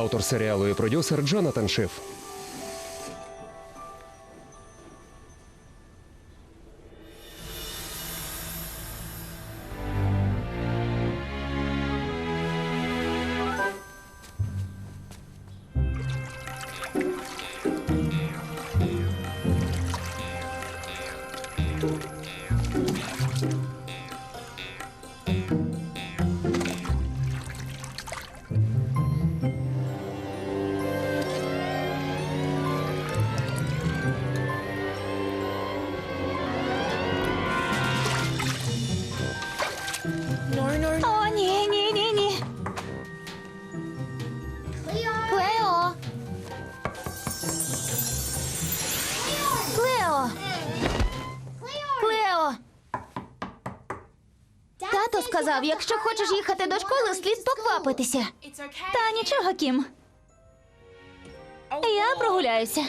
Автор серіалу і продюсер Джонатан Шиф. Тато сказав, якщо хочеш їхати до школи, слід поквапитися. Та нічого, Кім. Я прогуляюся.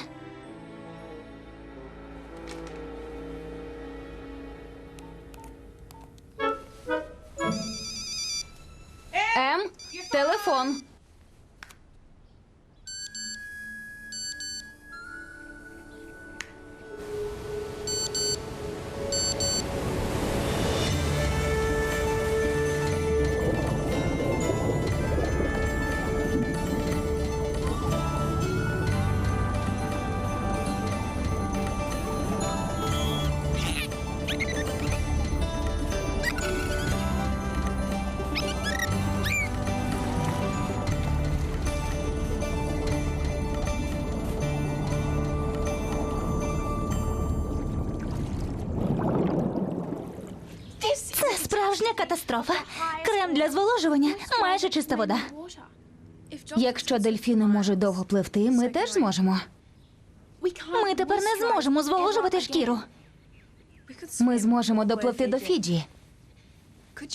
Катастрофа. Крем для зволожування майже чиста вода. Якщо дельфіни можуть довго пливти, ми теж зможемо. Ми тепер не зможемо зволожувати шкіру. Ми зможемо допливти до Фіджі.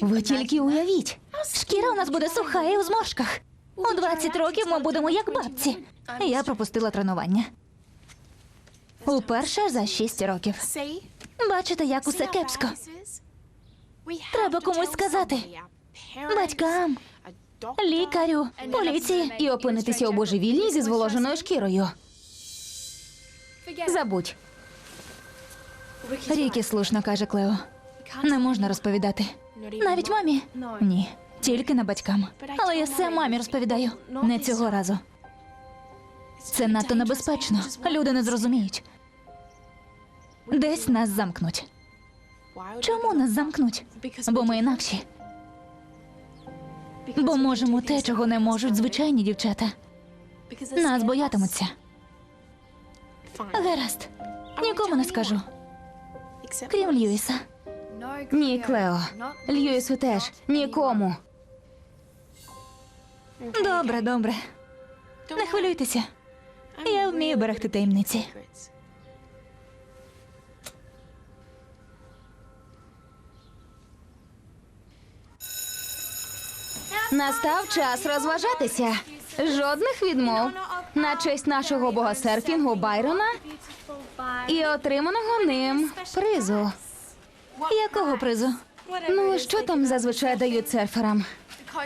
Ви тільки уявіть, шкіра у нас буде суха і у зморшках. У 20 років ми будемо як бабці. Я пропустила тренування. Уперше за 6 років. Бачите, як усе кепсько. Треба комусь сказати. Батькам, лікарю, поліції і опинитися у божевільні зі зволоженою шкірою. Забудь. Рікі слушно каже Клео. Не можна розповідати. Навіть мамі? Ні, тільки не батькам. Але я все мамі розповідаю. Не цього разу. Це надто небезпечно. Люди не зрозуміють. Десь нас замкнуть. Чому нас замкнуть? Бо ми інакші. Бо можемо те, чого не можуть звичайні дівчата. Нас боятимуться. Гаразд. Нікому не скажу. Крім Льюіса. Ні, Клео. Льюісу теж. Нікому. Добре, добре. Не хвилюйтеся. Я вмію берегти таємниці. Настав час розважатися. Жодних відмов. На честь нашого бога серфінгу Байрона і отриманого ним призу. Якого призу? Ну, що там зазвичай дають серферам?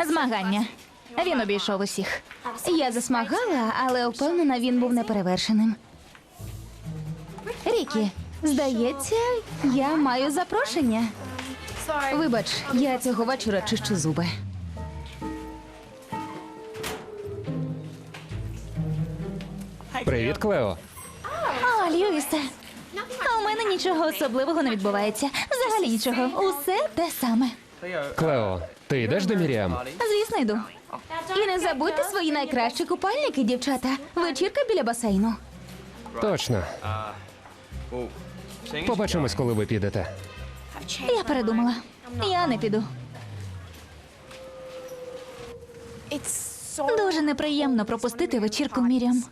Змагання. Він обійшов усіх. Я засмагала, але впевнена, він був неперевершеним. Рікі, здається, я маю запрошення. Вибач, я цього вечора чищу зуби. Привіт, Клео. О, Льюісе. А у мене нічого особливого не відбувається. Взагалі нічого. Усе те саме. Клео, ти йдеш до Міріам? Звісно, йду. І не забудьте свої найкращі купальники, дівчата. Вечірка біля басейну. Точно. Побачимось, коли ви підете. Я передумала. Я не піду. Дуже неприємно пропустити вечірку Мірям.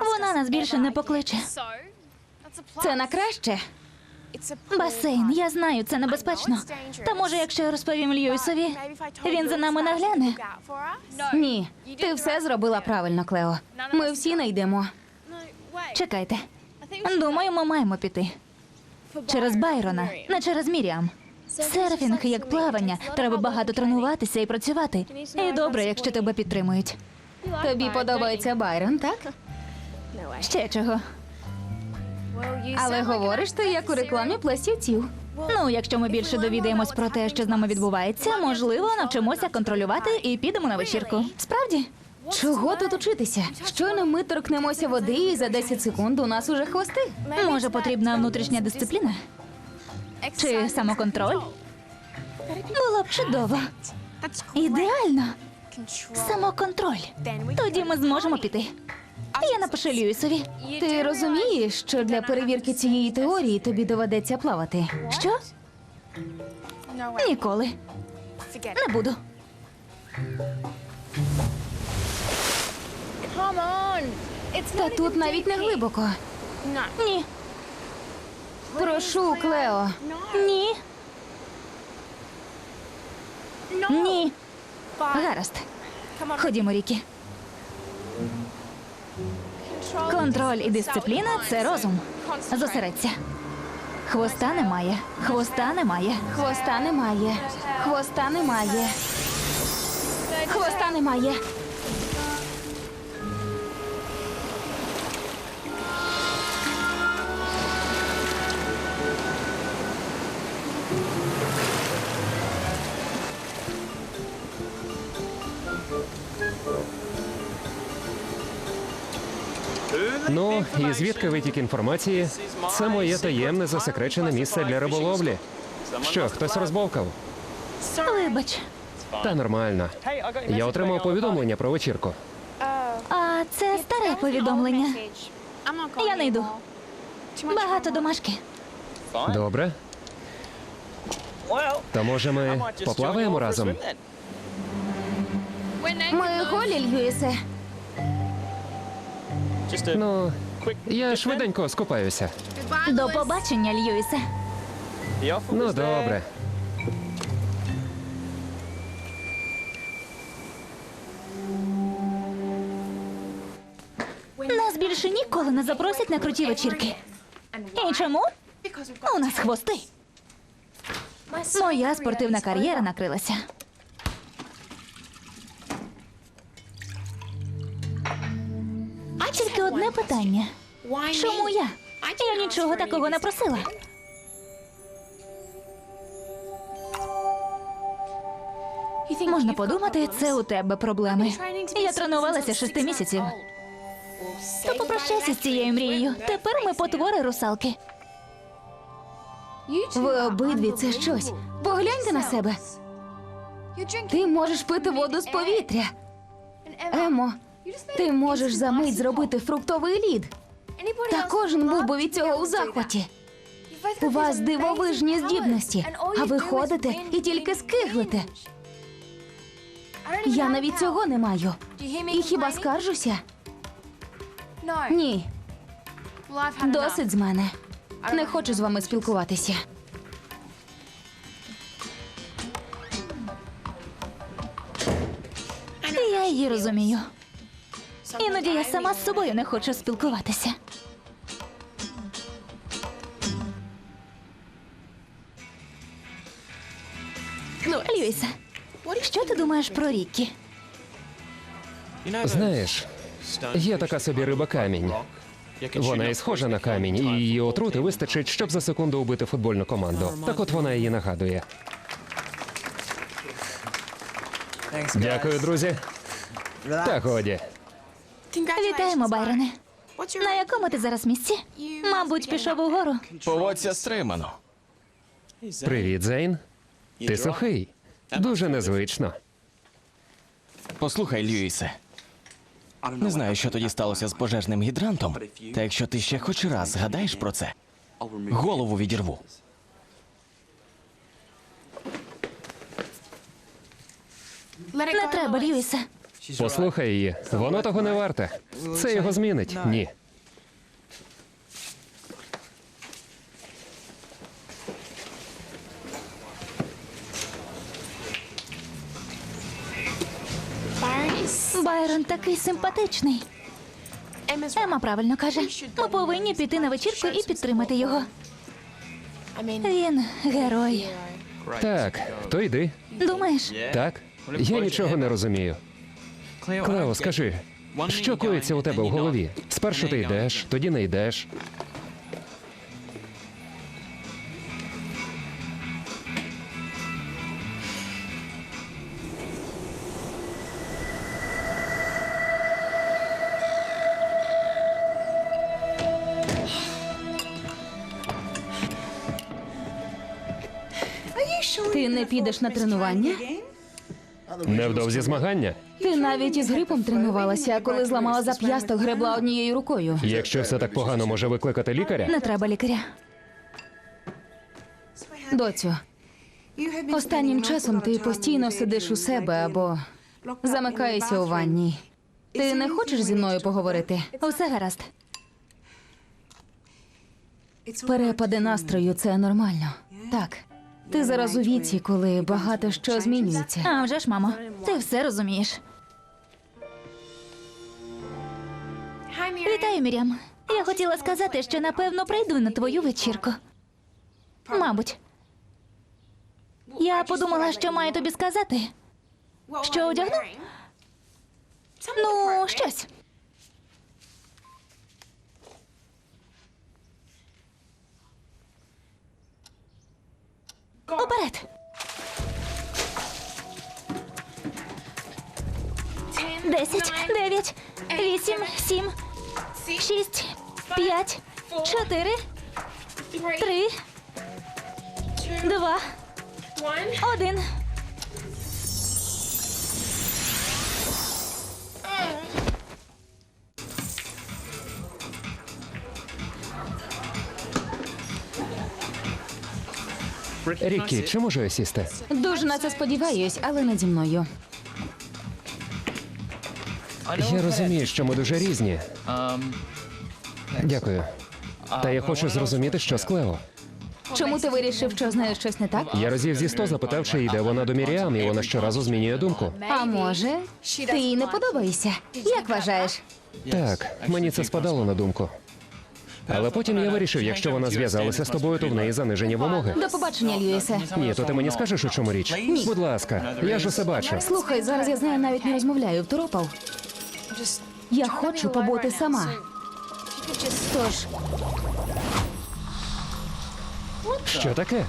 Вона нас більше не покличе. Це на краще. Басейн, я знаю, це небезпечно. Та може, якщо я розповім Льюісові, він за нами нагляне. Ні, ти все зробила правильно, Клео. Ми всі не йдемо. Чекайте. Думаю, ми маємо піти. Через Байрона, не через Міріам. Серфінг як плавання. Треба багато тренуватися і працювати. І добре, якщо тебе підтримують. Тобі подобається Байрон, так? Ще чого. Але говориш ти як у рекламі пластівців. Ну, якщо ми більше довідаємось про те, що з нами відбувається, можливо, навчимося контролювати і підемо на вечірку. Справді? Чого тут учитися? Щойно ми торкнемося води, і за 10 секунд у нас уже хвости. Може, потрібна внутрішня дисципліна? Чи самоконтроль? Було б чудово. Ідеально. Самоконтроль. Тоді ми зможемо піти. Я напишу Льюісові. Ти розумієш, що для перевірки цієї теорії тобі доведеться плавати. Що? Ніколи. Не буду. Та тут навіть не глибоко. Ні. Прошу, Клео. Ні. Ні. Гаразд. Ходімо, Рікі. Контроль і дисципліна це розум. Зосередься. Хвоста немає. Хвоста немає. Хвоста немає. Хвоста немає. Хвоста немає. І звідки витік інформації? Це моє таємне засекречене місце для риболовлі. Що, хтось розбовкав? Вибач. Та нормально. Я отримав повідомлення про вечірку. А це старе повідомлення. Я не йду. Багато домашки. Добре. Та може ми поплаваємо разом? Ми голі, Льюісе. Ну, я швиденько скупаюся. До побачення, Льюісе. Ну, добре. Нас більше ніколи не запросять на круті вечірки. І чому? У нас хвости. Моя спортивна кар'єра накрилася. Тільки одне питання. Чому я? Я нічого такого не просила. Можна подумати, це у тебе проблеми. Я тренувалася шести місяців. То попрощайся з цією мрією. Тепер ми потвори русалки. Ви обидві це щось. Погляньте на себе. Ти можеш пити воду з повітря. Емо, ти можеш за мить зробити фруктовий лід. Та кожен був би від цього у захваті. У вас дивовижні здібності, а ви ходите і тільки скиглите. Я навіть цього не маю. І хіба скаржуся? Ні, досить з мене. Не хочу з вами спілкуватися. Я її розумію. Іноді я сама з собою не хочу спілкуватися. Льюісе, що ти думаєш про Ріккі? Знаєш, є така собі риба камінь. Вона і схожа на камінь, і її отрути вистачить, щоб за секунду убити футбольну команду. Так от вона її нагадує. Дякую, друзі. Та годі. Вітаємо, Байроне. На якому ти зараз місці? Мабуть, пішов угору. Поводься стримано. Привіт, Зейн. Ти сухий. Дуже незвично. Послухай, Льюісе. Не знаю, що тоді сталося з пожежним гідрантом. Та якщо ти ще хоч раз згадаєш про це, Голову відірву. Не треба, Льюісе. Послухай її, воно того не варте. Це його змінить. Ні. Байрон такий симпатичний. Ема правильно каже. Ми повинні піти на вечірку і підтримати його. Він герой. Так, то йди. Думаєш? Так? Я нічого не розумію. Клео, скажи, що коїться у тебе в голові? Спершу ти йдеш, тоді не йдеш. Ти не підеш на тренування? Невдовзі змагання. Ти навіть із грипом тренувалася, коли зламала зап'ясток, гребла однією рукою. Якщо все так погано може викликати лікаря, Не треба лікаря. Доцю, останнім часом ти постійно сидиш у себе або замикаєшся у ванні. Ти не хочеш зі мною поговорити? Усе гаразд. Перепади настрою це нормально. Так. Ти зараз у віці, коли багато що змінюється. А вже ж, мамо, ти все розумієш. Вітаю, Мірям. Я хотіла сказати, що напевно прийду на твою вечірку. Мабуть. Я подумала, що маю тобі сказати. Що одягну? Ну, щось. Десять, дев'ять, вісім, сім, шість, п'ять, чотири, три, два, один. Рікі, чи можу я сісти? Дуже на це сподіваюсь, але не зі мною. Я розумію, що ми дуже різні. Дякую. Та я хочу зрозуміти, що з Клео. Чому ти вирішив, що з нею щось не так? Я разів зі сто запитав, чи йде вона до Міріам, і вона щоразу змінює думку. А може, ти їй не подобаєшся? Як вважаєш? Так, мені це спадало на думку. Але потім я вирішив, якщо вона зв'язалася з тобою, то в неї занижені вимоги. До побачення, Льюісе. Ні, то ти мені скажеш, у чому річ? Будь ласка, я ж усе бачу. Слухай, зараз я з нею навіть не розмовляю. Второпав. Я хочу побути сама. Тож, Що таке?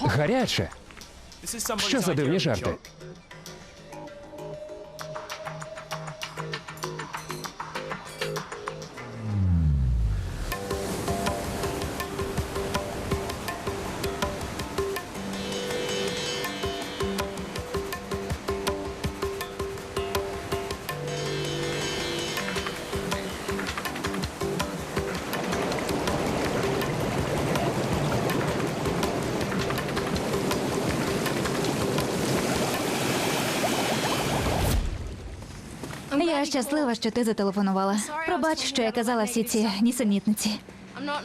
Гаряче. Що за дивні жарти? Я щаслива, що ти зателефонувала. Пробач, що я казала всі ці нісенітниці.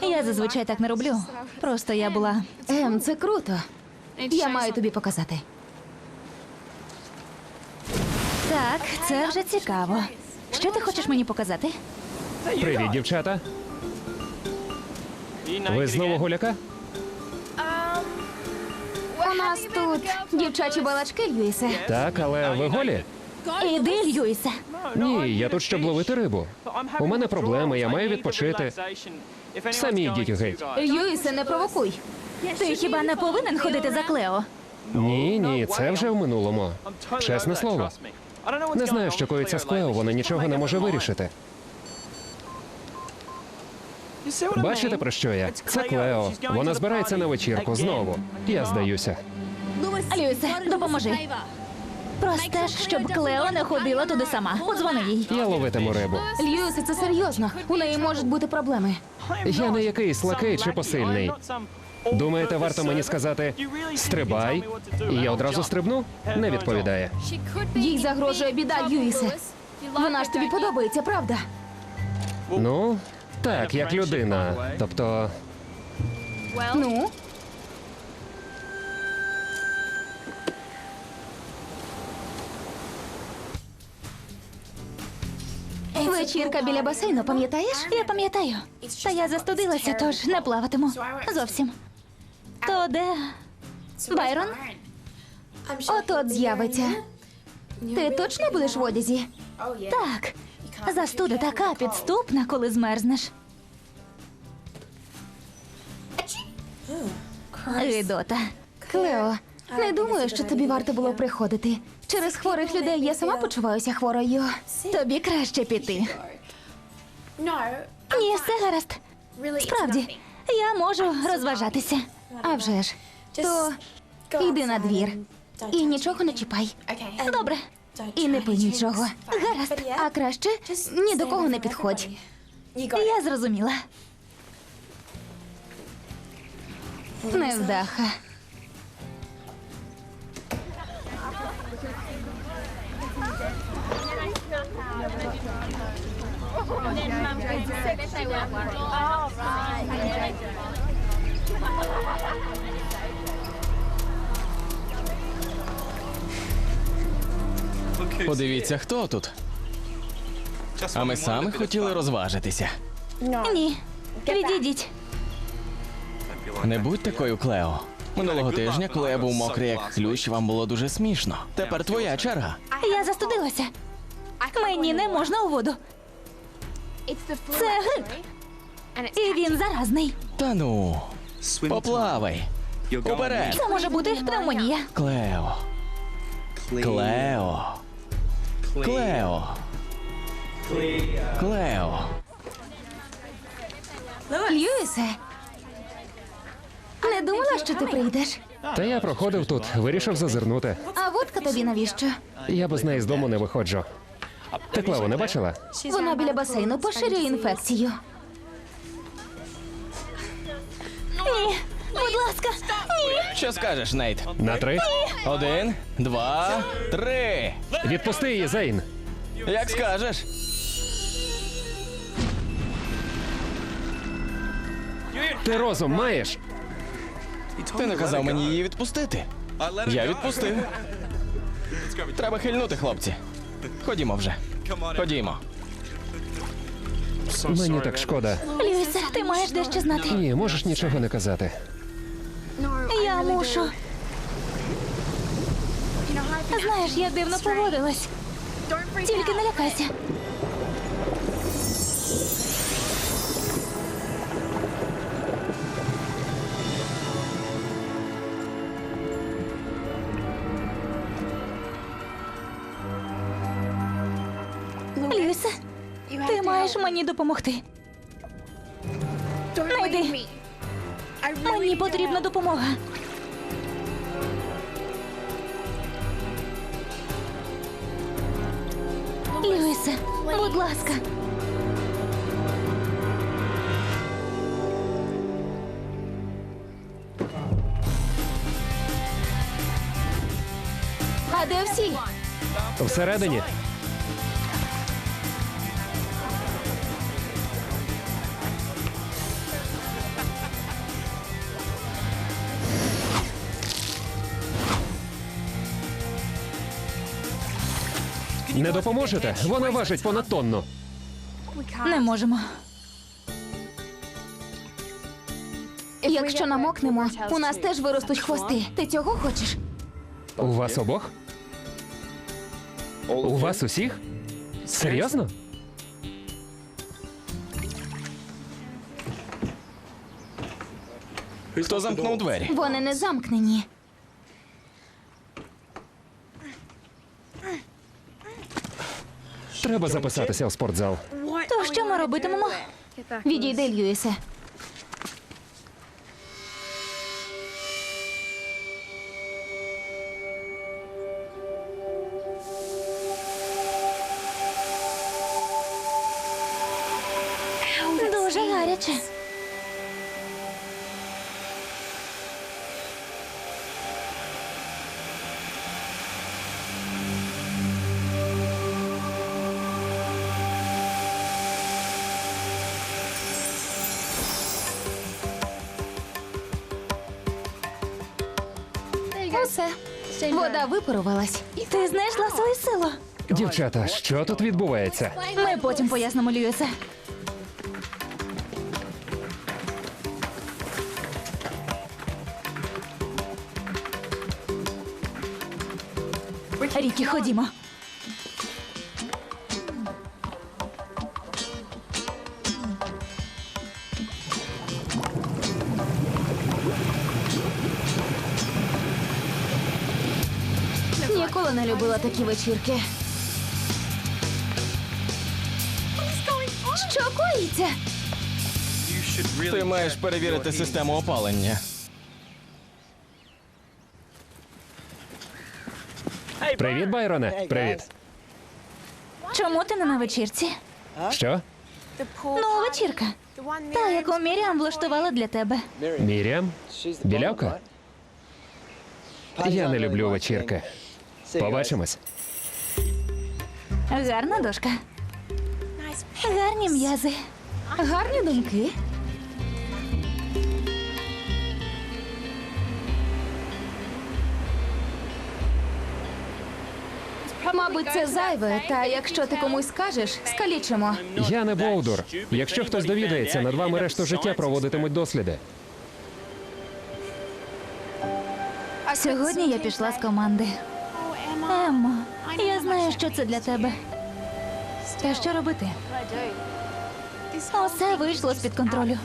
Я зазвичай так не роблю. Просто я була. Ем, це круто. Я маю тобі показати. Так, це вже цікаво. Що ти хочеш мені показати? Привіт, дівчата. Ви знову гуляка? У нас тут дівчачі балачки, Льюісе. Так, але ви голі? Іди, Льюісе. Ні, я тут щоб ловити рибу. У мене проблеми, я маю відпочити. Самі йдіть геть. Льюісе, не провокуй. Ти хіба не повинен ходити за Клео? Ні, ні, це вже в минулому. Чесне слово. Не знаю, що коїться з Клео, вона нічого не може вирішити. Бачите, про що я? Це Клео. Вона збирається на вечірку знову. Я здаюся. Льюісе, допоможи. Простеж, щоб Клео не ходила туди сама. Подзвони їй. Я ловитиму рибу. Льюісе, це серйозно. У неї можуть бути проблеми. Я не якийсь лакей чи посильний. Думаєте, варто мені сказати стрибай, і я одразу стрибну? Не відповідає. Їй загрожує біда, Льюісе. Вона ж тобі подобається, правда? Ну, так, як людина. Тобто, Ну, вечірка біля басейну, пам'ятаєш? Я пам'ятаю. Та я застудилася, тож не плаватиму. Зовсім. То де? Байрон? От-от з'явиться. Ти точно будеш в одязі? Так. Застуда така підступна, коли змерзнеш. Гидота. Клео, не думаю, що тобі варто було приходити. Через хворих людей я сама почуваюся хворою. Тобі краще піти. Ні, все гаразд. Справді, я можу розважатися. А вже ж. То йди на двір і нічого не чіпай. Добре. І не пий нічого. Гаразд. А краще ні до кого не підходь. Я зрозуміла. Невдаха. Подивіться, хто тут. А ми саме хотіли розважитися. Ні. Відійдіть. Не будь такою, Клео. Минулого тижня, коли я був мокрий як хлющ, вам було дуже смішно. Тепер твоя черга. Я застудилася. Мені не можна у воду. Це грип. І він заразний. Та ну, поплавай. Уперед! Це може бути пневмонія. Клео. Клео. Клео. Клео. Льюісе. Не думала, що ти прийдеш. та я проходив тут, вирішив зазирнути. А водка тобі навіщо? Я без неї з дому не виходжу. Ти Клево не бачила? Вона біля басейну поширює інфекцію. Ні. Будь ласка, ні. Що скажеш, Нейт? На три? Один, два, три. Відпусти її, Зейн. Як скажеш. Ти розум маєш? Ти наказав мені її відпустити. Я відпустив. Треба хильнути, хлопці. Ходімо вже. Ходімо. Мені так шкода. Льюісе, ти маєш дещо знати. Ні, можеш нічого не казати. Я мушу. Знаєш, я дивно поводилась. Тільки не лякайся. Мені допомогти. Не йди. Мені потрібна допомога. Люїсе, будь ласка. А де всі? Всередині. Не допоможете? Вона важить понад тонну. Не можемо. Якщо намокнемо, у нас теж виростуть хвости. Ти цього хочеш? У вас обох? У вас усіх? Серйозно? Хто замкнув двері? Вони не замкнені. Треба записатися у спортзал. То що ми робитимемо? Відійди, Льюісе. Усе. Вода випарувалась. Ти знайшла свою силу. Дівчата, що тут відбувається? Ми потім пояснимо, Льюісе. Рікі, ходімо. Любила такі вечірки. Що коїться? Ти маєш перевірити систему опалення. Привіт, Байроне. Привіт. Чому ти не на вечірці? Що? Ну, вечірка. Та, яку Міріам влаштувала для тебе. Міріам? Білявка? Я не люблю вечірки. Побачимось. Гарна дошка. Гарні м'язи. Гарні думки. Мабуть, це зайве, та якщо ти комусь скажеш, скалічимо. Я не Бовдур. Якщо хтось довідається, над вами решту життя проводитимуть досліди. Сьогодні я пішла з команди. Еммо, я знаю, що це для тебе. Та що робити? Усе вийшло з-під контролю.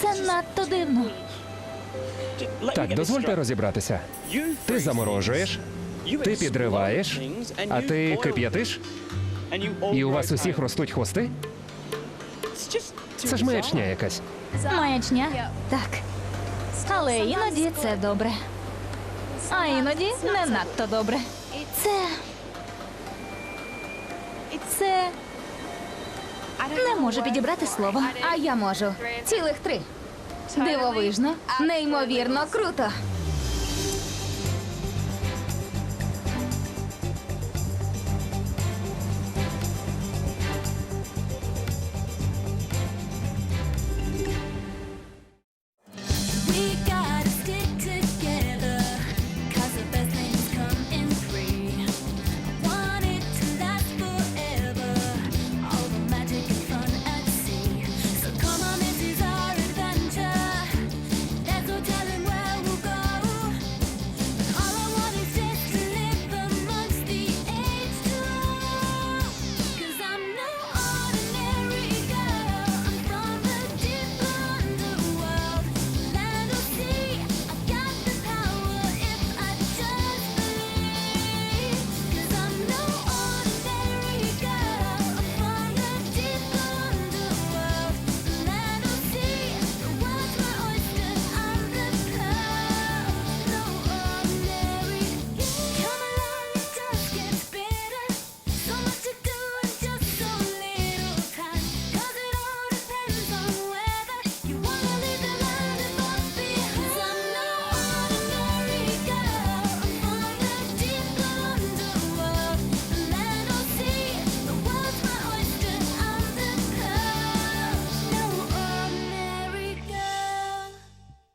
Це надто дивно. Так, дозвольте розібратися. Ти заморожуєш, ти підриваєш, а ти кип'ятиш, і у вас усіх ростуть хвости? Це ж маячня якась. Маячня? Так. Але іноді це добре. А іноді не надто добре. Це. Це. Не можу підібрати слово, А я можу. Цілих три. Дивовижно, неймовірно круто.